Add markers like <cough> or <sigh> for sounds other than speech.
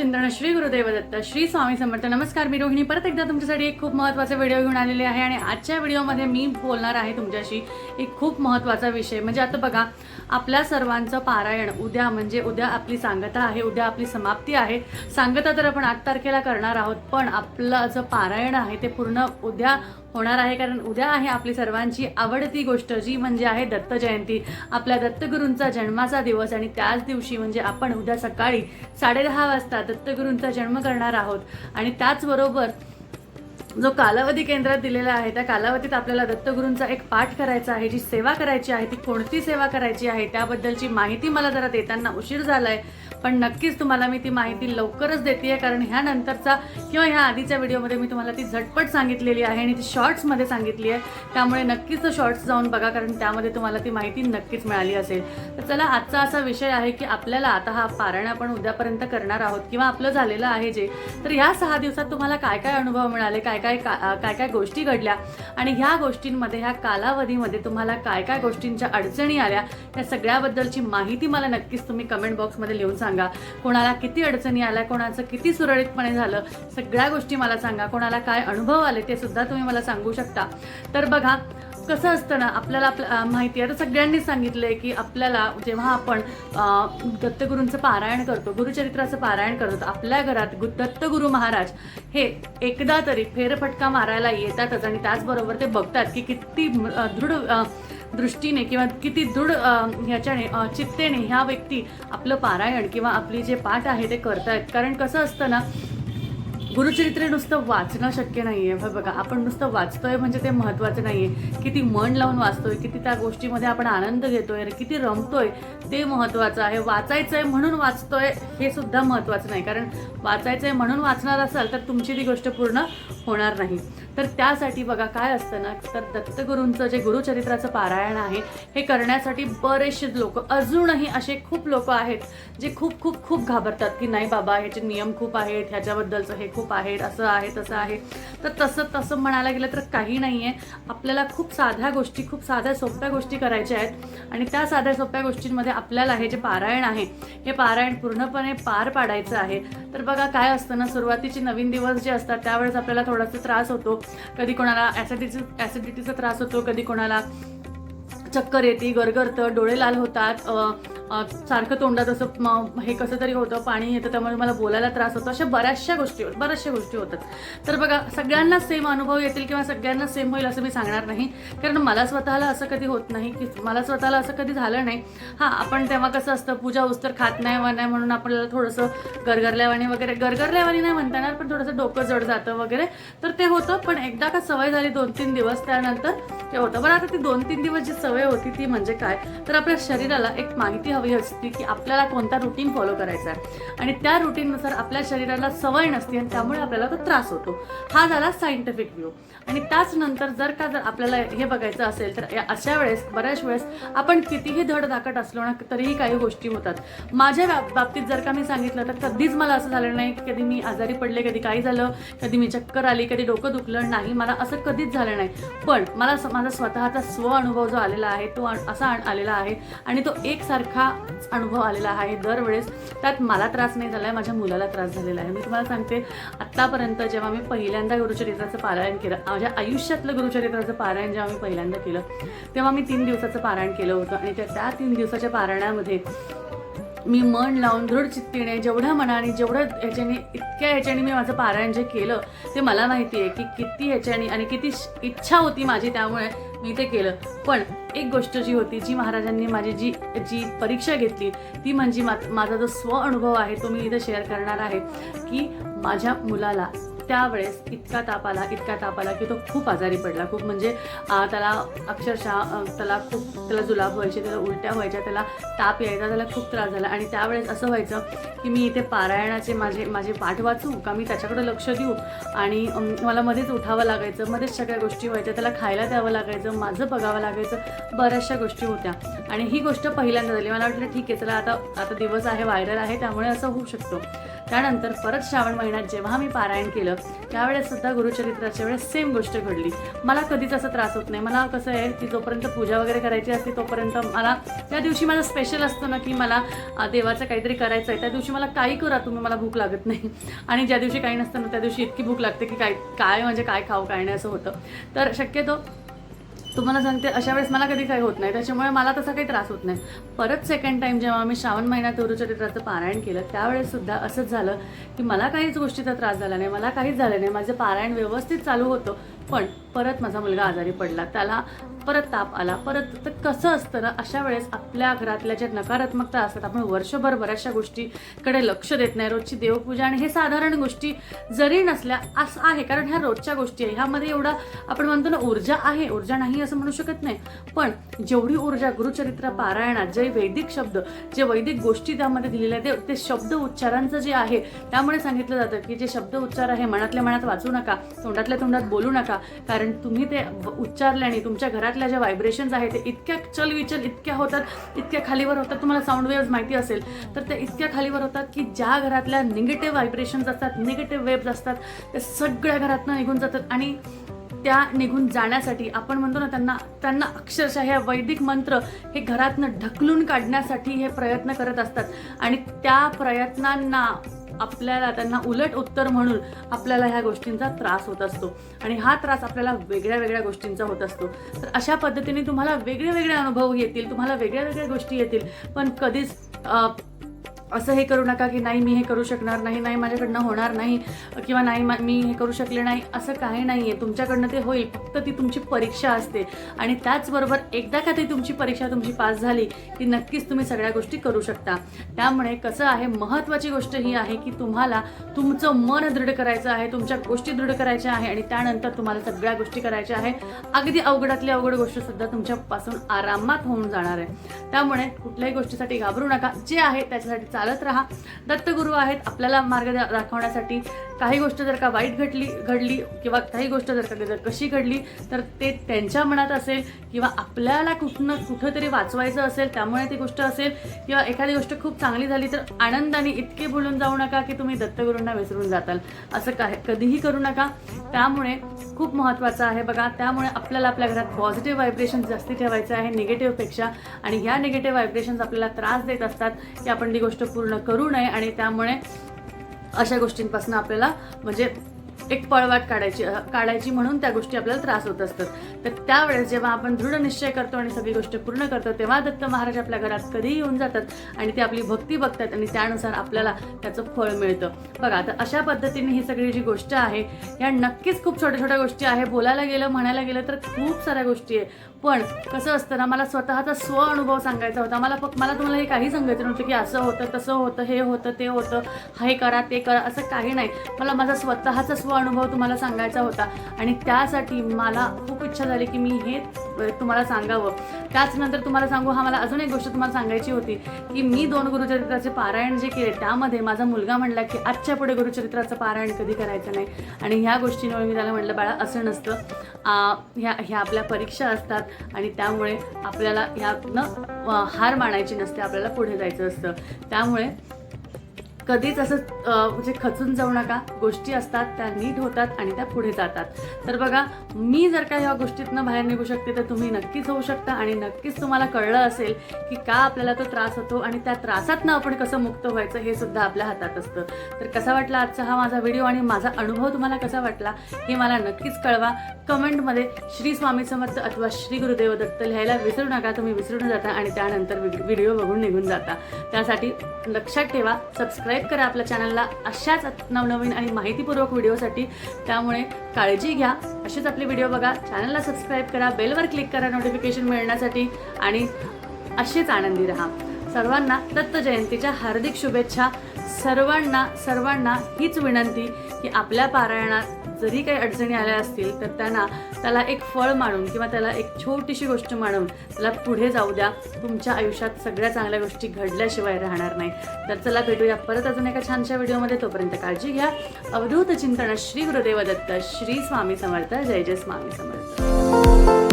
चिंतन श्री गुरुदेव दत्त श्री स्वामी समर्थ. नमस्कार मी रोहिणी. परत एकदा तुमच्यासाठी एक खूप महत्त्वाचा व्हिडिओ घेऊन आलेले आहे आणि आजच्या व्हिडिओमध्ये मी बोलणार आहे तुमच्याशी एक खूप महत्त्वाचा विषय. म्हणजे आता बघा आपल्या सर्वांचं पारायण उद्या म्हणजे उद्या आपली सांगता आहे उद्या आपली समाप्ती आहे. सांगता तर आपण आठ तारखेला करणार आहोत पण आपलं जे पारायण आहे ते पूर्ण उद्या होणार आहे कारण उद्या आहे आपली सर्वांची आवडती गोष्ट जी म्हणजे आहे दत्त जयंती. आपल्या दत्तगुरूंचा जन्माचा दिवस आणि त्याच दिवशी म्हणजे आपण उद्या सकाळी साडेदहा वाजता दत्तगुरूंचा जन्म करणार आहोत. आणि त्याचबरोबर जो कालावधी केंद्रात दिलेला आहे त्या कालावधीत आपल्याला दत्तगुरूंचा एक पाठ करायचा आहे जी सेवा करायची आहे ती कोणती सेवा करायची आहे त्याबद्दलची माहिती मला जरा देताना उशीर झाला आहे पण नक्कीच तुम्हाला मी ती माहिती लवकरच देते कारण ह्या नंतरचा किंवा ह्या आधीच्या व्हिडिओमध्ये मी तुम्हाला ती झटपट सांगितलेली आहे आणि ती शॉर्ट्समध्ये सांगितली आहे त्यामुळे नक्कीच तो शॉर्ट्स जाऊन बघा कारण त्यामध्ये तुम्हाला ती माहिती नक्कीच मिळाली असेल. तर चला आजचा असा विषय आहे की आपल्याला आता हा पारायण आपण उद्यापर्यंत करणार आहोत किंवा आपलं झालेलं आहे जे. तर ह्या सहा दिवसात तुम्हाला काय काय अनुभव मिळाले काय काय का- काय काय गोष्टी घडल्या आणि ह्या गोष्टींमध्ये ह्या कालावधीमध्ये तुम्हाला काय काय गोष्टींच्या अडचणी आल्या या सगळ्याबद्दलची माहिती मला नक्कीच तुम्ही कमेंट बॉक्समध्ये लिहून सांगा. सांगा. कोणाला किती अडचणी आल्या कोणाचं किती सुरळीतपणे झालं सगळ्या गोष्टी मला सांगा. कोणाला काय अनुभव आले ते सुद्धा तुम्ही मला सांगू शकता. तर बघा कसं असतं ना आपल्याला आपलं माहिती आहे. सगळ्यांनी सांगितलं सांगितलंय की आपल्याला जेव्हा आपण दत्तगुरूंचं पारायण करतो गुरुचरित्राचं पारायण करतो आपल्या घरात गु- दत्तगुरू महाराज हे एकदा तरी फेरफटका मारायला येतातच आणि त्याचबरोबर ते बघतात की किती दृढ दृष्टीने किंवा किती दृढ ह्याच्याने चित्तेने ह्या व्यक्ती आपलं पारायण किंवा आपली जे पाठ आहे ते करतायत. कारण कसं असतं ना गुरुचरित्र नुसतं वाचणं शक्य नाही हे बघा आपण नुसतं वाचतोय म्हणजे ते महत्त्वाचं नाही आहे किती मन लावून वाचतोय किती त्या गोष्टीमध्ये आपण आनंद घेतोय किती रमतोय ते महत्त्वाचं आहे. वाचायचं आहे म्हणून वाचतोय हे सुद्धा महत्त्वाचं नाही. कारण वाचायचं आहे म्हणून वाचणार असाल तर तुमची ती गोष्ट पूर्ण होणार नाही. तर त्यासाठी बघा काय असतं ना तर दत्तगुरूंचं जे गुरुचरित्राचं पारायण आहे हे करण्यासाठी बरेचसे लोक अजूनही असे खूप लोक आहेत जे खूप खूप खूप घाबरतात की नाही बाबा ह्याचे नियम खूप आहेत ह्याच्याबद्दलचं हे खूप आहेत असं आहे तसं आहे. तर तसं तसं म्हणायला गेलं तर काही नाही आहे आपल्याला खूप साध्या गोष्टी खूप साध्या सोप्या गोष्टी करायच्या आहेत आणि त्या साध्या सोप्या गोष्टींमध्ये आपल्याला हे जे पारायण आहे हे पारायण पूर्णपणे पार पाडायचं आहे. तर बघा काय असतं ना सुरुवातीचे नवीन दिवस जे असतात त्यावेळेस आपल्याला थोडं थोडासा त्रास होतो. कधी कोणाला ॲसिडिटी ॲसिडिटीचा त्रास होतो कधी कोणाला चक्कर येते गरगरतं डोळे लाल होतात सारखं तोंडात असं हे कसं तरी होतं पाणी येतं त्यामुळे मला बोलायला त्रास होतो. अशा बऱ्याचशा गोष्टी बऱ्याचशा गोष्टी होतात. तर बघा सगळ्यांना सेम अनुभव येतील किंवा सगळ्यांना सेम होईल असं मी सांगणार नाही. कारण मला स्वतःला असं कधी होत नाही की मला स्वतःला असं कधी झालं नाही. हां आपण तेव्हा कसं असतं पूजा उस्तर खात नाही व नाही म्हणून आपल्याला थोडंसं गरगरल्यावाणी वगैरे गरगरल्यावाणी नाही म्हणता येणार पण थोडंसं डोकं जड जातं वगैरे. तर ते होतं पण एकदा का सवय झाली दोन तीन दिवस त्यानंतर ते होतं. बरं आता ती दोन तीन दिवस जी सवय होती ती म्हणजे काय? तर आपल्या शरीराला एक माहिती हवी असते की आपल्याला कोणता रुटीन फॉलो करायचा आहे. आणि त्या रुटीननुसार आपल्या शरीराला सवय नसते आणि त्यामुळे आपल्याला तो त्रास होतो. हा झाला सायंटिफिक व्ह्यू आणि त्याच नंतर जर का जर आपल्याला हे बघायचं असेल तर या- अशा वेळेस बऱ्याच वेळेस आपण कितीही धडधाकट असलो ना तरीही काही गोष्टी होतात. माझ्या बाब- बाबतीत जर का मी सांगितलं तर कधीच मला असं झालं नाही की कधी मी आजारी पडले कधी काही झालं कधी मी चक्कर आली कधी डोकं दुखलं नाही मला असं कधीच झालं नाही. पण मला स- माझा स्वतःचा स्व अनुभव जो आलेला आहे तो असा आण- आलेला आहे आणि तो एकसारखा अनुभव आलेला आहे दरवेळेस. त्यात मला त्रास नाही झाला आहे माझ्या मुलाला त्रास झालेला आहे. मी तुम्हाला सांगते आत्तापर्यंत जेव्हा मी पहिल्यांदा गुरुचरित्राचं पारायण केलं माझ्या आयुष्यातलं गुरुचरित्राचं पारायण जेव्हा मी पहिल्यांदा केलं तेव्हा मी तीन दिवसाचं पारायण केलं होतं. आणि त्या त्या तीन दिवसाच्या पारायणामध्ये मी मन लावून दृढ चित्तीने जेवढ्या मनाने जेवढं ह्याच्याने इतक्या ह्याच्याने मी माझं पारायण जे केलं ते मला माहिती आहे की किती ह्याच्याने आणि किती इच्छा होती माझी त्यामुळे मी ते केलं. पण एक गोष्ट जी होती जी महाराजांनी माझी जी जी परीक्षा घेतली ती म्हणजे मा माझा जो स्व अनुभव आहे तो मी इथं शेअर करणार आहे की माझ्या मुलाला त्यावेळेस इतका ताप आला इतका ताप आला की तो खूप आजारी पडला. खूप म्हणजे त्याला अक्षरशः त्याला खूप त्याला जुलाब व्हायचे त्याला उलट्या व्हायच्या त्याला ताप यायचा त्याला खूप त्रास झाला. आणि त्यावेळेस असं व्हायचं की मी इथे पारायणाचे माझे माझे पाठ वाचू का? मी त्याच्याकडे लक्ष देऊ? आणि मला मध्येच उठावं लागायचं मध्येच सगळ्या गोष्टी व्हायच्या त्याला खायला द्यावं लागायचं माझं बघावं लागायचं बऱ्याचशा गोष्टी होत्या. आणि ही गोष्ट पहिल्यांदा झाली. मला वाटलं ठीक आहे चला आता आता दिवस आहे व्हायरल आहे त्यामुळे असं होऊ शकतो. त्यानंतर परत श्रावण महिन्यात जेव्हा मी पारायण केलं त्यावेळेस सुद्धा गुरुचरित्राच्या वेळेस सेम गोष्ट घडली. मला कधीच असा त्रास होत नाही. मला कसं आहे की जोपर्यंत पूजा वगैरे करायची असते तोपर्यंत मला त्या दिवशी माझं स्पेशल असतं ना की मला देवाचं काहीतरी करायचं आहे त्या दिवशी मला काही करा तुम्ही मला भूक लागत नाही. <laughs> आणि ज्या दिवशी काही नसतं ना त्या दिवशी इतकी भूक लागते की काय काय म्हणजे काय खाऊ काय नाही असं होतं. तर शक्यतो तुम्हाला सांगते अशा वेळेस मला कधी काही होत नाही. त्याच्यामुळे मला तसा काही त्रास होत नाही. परत सेकंड टाईम जेव्हा मी श्रावण महिन्यात गुरुचरित्राचं पारायण केलं त्यावेळेससुद्धा असंच झालं की मला काहीच गोष्टीचा त्रास झाला नाही मला काहीच झालं नाही. माझं पारायण व्यवस्थित चालू होतं. पण परत माझा मुलगा आजारी पडला त्याला परत ताप आला परत तर कसं असतं ना अशा वेळेस आपल्या घरातल्या ज्या नकारात्मकता असतात आपण वर्षभर बऱ्याचशा गोष्टीकडे लक्ष देत नाही. रोजची देवपूजा आणि हे साधारण गोष्टी जरी नसल्या असं आहे. कारण ह्या रोजच्या गोष्टी आहे. ह्यामध्ये एवढा आपण म्हणतो ना ऊर्जा आहे. ऊर्जा नाही असं म्हणू शकत नाही. पण जेवढी ऊर्जा गुरुचरित्र पारायणात जे वैदिक शब्द जे वैदिक गोष्टी त्यामध्ये दिलेल्या आहेत ते- ते शब्द उच्चारांचं जे आहे त्यामुळे सांगितलं जातं की जे शब्द उच्चार आहे मनातल्या मनात वाचू नका तोंडातल्या तोंडात बोलू नका कारण तुम्ही ते उच्चारल्याने तुमच्या घरातल्या ज्या व्हायब्रेशन्स आहेत ते इतक्या चलविचल इतक्या होतात इतक्या खालीवर होतात. तुम्हाला साऊंड वेव्स माहिती असेल तर ते इतक्या खालीवर होतात की ज्या घरातल्या निगेटिव्ह व्हायब्रेशन्स असतात निगेटिव्ह वेव्ज असतात ते सगळ्या घरातनं निघून जातात. आणि त्या निघून जाण्यासाठी आपण म्हणतो ना त्यांना त्यांना अक्षरशः हे वैदिक मंत्र हे घरातनं ढकलून काढण्यासाठी हे प्रयत्न करत असतात. आणि त्या प्रयत्नांना आपल्याला त्यांना उलट उत्तर म्हणून आपल्याला ह्या गोष्टींचा त्रास होत असतो. आणि हा त्रास आपल्याला वेगळ्या वेगळ्या गोष्टींचा होत असतो. तर अशा पद्धतीने तुम्हाला वेगळे वेगळे अनुभव येतील तुम्हाला वेगळ्या वेगळ्या गोष्टी येतील. पण कधीच असं हे करू नका की नाही मी हे करू शकणार नाही नाही माझ्याकडनं होणार नाही किंवा नाही मा- मी हे करू शकले नाही असं काही नाही आहे तुमच्याकडनं ते होईल. फक्त ती तुमची परीक्षा असते. आणि त्याचबरोबर एकदा का ती तुमची परीक्षा तुमची पास झाली की नक्कीच तुम्ही सगळ्या गोष्टी करू शकता. त्यामुळे कसं आहे महत्त्वाची गोष्ट ही आहे की तुम्हाला तुमचं मन दृढ करायचं आहे तुमच्या गोष्टी दृढ करायच्या आहे आणि त्यानंतर तुम्हाला सगळ्या गोष्टी करायच्या आहे. अगदी अवघडातली अवघड गोष्टसुद्धा तुमच्यापासून आरामात होऊन जाणार आहे. त्यामुळे कुठल्याही गोष्टीसाठी घाबरू नका. जे आहे त्याच्यासाठी चालत राहा. दत्तगुरू आहेत आपल्याला मार्ग दाखवण्यासाठी काही गोष्ट जर का वाईट घडली घडली किंवा काही गोष्ट जर का जर कशी घडली तर ते त्यांच्या मनात असेल किंवा आपल्याला कुठनं कुठंतरी वाचवायचं असेल त्यामुळे ती गोष्ट असेल किंवा एखादी गोष्ट खूप चांगली झाली तर आनंदाने इतके बोलून जाऊ नका की तुम्ही दत्तगुरूंना विसरून जाताल. असं काय कधीही करू नका. त्यामुळे खूप महत्त्वाचं आहे बघा. त्यामुळे आपल्याला आपल्या घरात पॉझिटिव्ह व्हायब्रेशन जास्ती ठेवायचं आहे निगेटिव्हपेक्षा आणि ह्या निगेटिव्ह व्हायब्रेशन्स आपल्याला त्रास देत असतात की आपण ती गोष्ट पूर्ण करू नये आणि त्यामुळे अशा गोष्टींपासून आपल्याला म्हणजे एक पळवाट काढायची काढायची म्हणून त्या गोष्टी आपल्याला त्रास होत असतात. तर त्यावेळेस जेव्हा आपण दृढ निश्चय करतो आणि सगळी गोष्ट पूर्ण करतो तेव्हा दत्त महाराज आपल्या घरात कधीही येऊन जातात आणि ते आपली भक्ती बघतात आणि त्यानुसार आपल्याला त्याचं फळ मिळतं. बघा तर अशा पद्धतीने ही सगळी जी गोष्ट आहे या नक्कीच खूप छोट्या छोट्या गोष्टी आहे. बोलायला गेलं म्हणायला गेलं तर खूप साऱ्या गोष्टी आहे. पण कसं असतं ना मला स्वतःचा स्व अनुभव सांगायचा होता. मला फक्त मला तुम्हाला हे काही सांगायचं नव्हतं की असं होतं तसं होतं हे होतं ते होतं हे करा ते करा असं काही नाही. मला माझा स्वतःचा स्व अनुभव तुम्हाला सांगायचा होता. आणि त्यासाठी मला खूप इच्छा झाली की मी हे तुम्हाला सांगावं. त्याचनंतर तुम्हाला सांगू हा मला अजून एक गोष्ट तुम्हाला सांगायची होती की मी दोन गुरुचरित्राचे पारायण जे केले त्यामध्ये माझा मुलगा म्हणला की आजच्या पुढे गुरुचरित्राचं पारायण कधी करायचं नाही. आणि ह्या गोष्टींमुळे मी त्याला म्हटलं बाळा असं नसतं. ह्या ह्या आपल्या परीक्षा असतात आणि त्यामुळे आपल्याला ह्यातनं हार मानायची नसते आपल्याला पुढे जायचं असतं. त्यामुळे कधीच असं म्हणजे खचून जाऊ नका. गोष्टी असतात त्या नीट होतात आणि त्या पुढे जातात. तर बघा मी जर का ह्या गोष्टीतनं बाहेर निघू शकते तर तुम्ही नक्कीच होऊ शकता आणि नक्कीच तुम्हाला कळलं असेल की का आपल्याला तो त्रास होतो आणि त्या त्रासातनं आपण कसं मुक्त व्हायचं हे सुद्धा आपल्या हातात असतं. तर कसा वाटला आजचा हा माझा व्हिडिओ आणि माझा अनुभव तुम्हाला कसा वाटला हे मला नक्कीच कळवा. कमेंटमध्ये श्री स्वामी समर्थ अथवा श्री गुरुदेव दत्त लिहायला विसरू नका तुम्ही विसरून जाता आणि त्यानंतर व्हिडिओ व्हिडिओ बघून निघून जाता. त्यासाठी लक्षात ठेवा सबस्क्राईब करा आपल्या चॅनलला अशाच नवनवीन आणि माहितीपूर्वक व्हिडिओसाठी. त्यामुळे काळजी घ्या. असेच आपले व्हिडिओ बघा. चॅनलला सबस्क्राईब करा. बेलवर क्लिक करा नोटिफिकेशन मिळण्यासाठी. आणि असेच आनंदी राहा. सर्वांना दत्त जयंतीच्या हार्दिक शुभेच्छा. सर्वांना सर्वांना हीच विनंती की आपल्या पारायणात जरी काही अडचणी आल्या असतील तर त्यांना त्याला एक फळ मानून किंवा त्याला एक छोटीशी गोष्ट मानून त्याला पुढे जाऊ द्या. तुमच्या आयुष्यात सगळ्या चांगल्या गोष्टी घडल्याशिवाय राहणार नाही. तर चला भेटूया परत अजून एका छानशा व्हिडिओमध्ये. तोपर्यंत काळजी घ्या. अवधूत चिंतन श्री गुरुदेव दत्त श्री स्वामी समर्थ जय जय स्वामी समर्थ.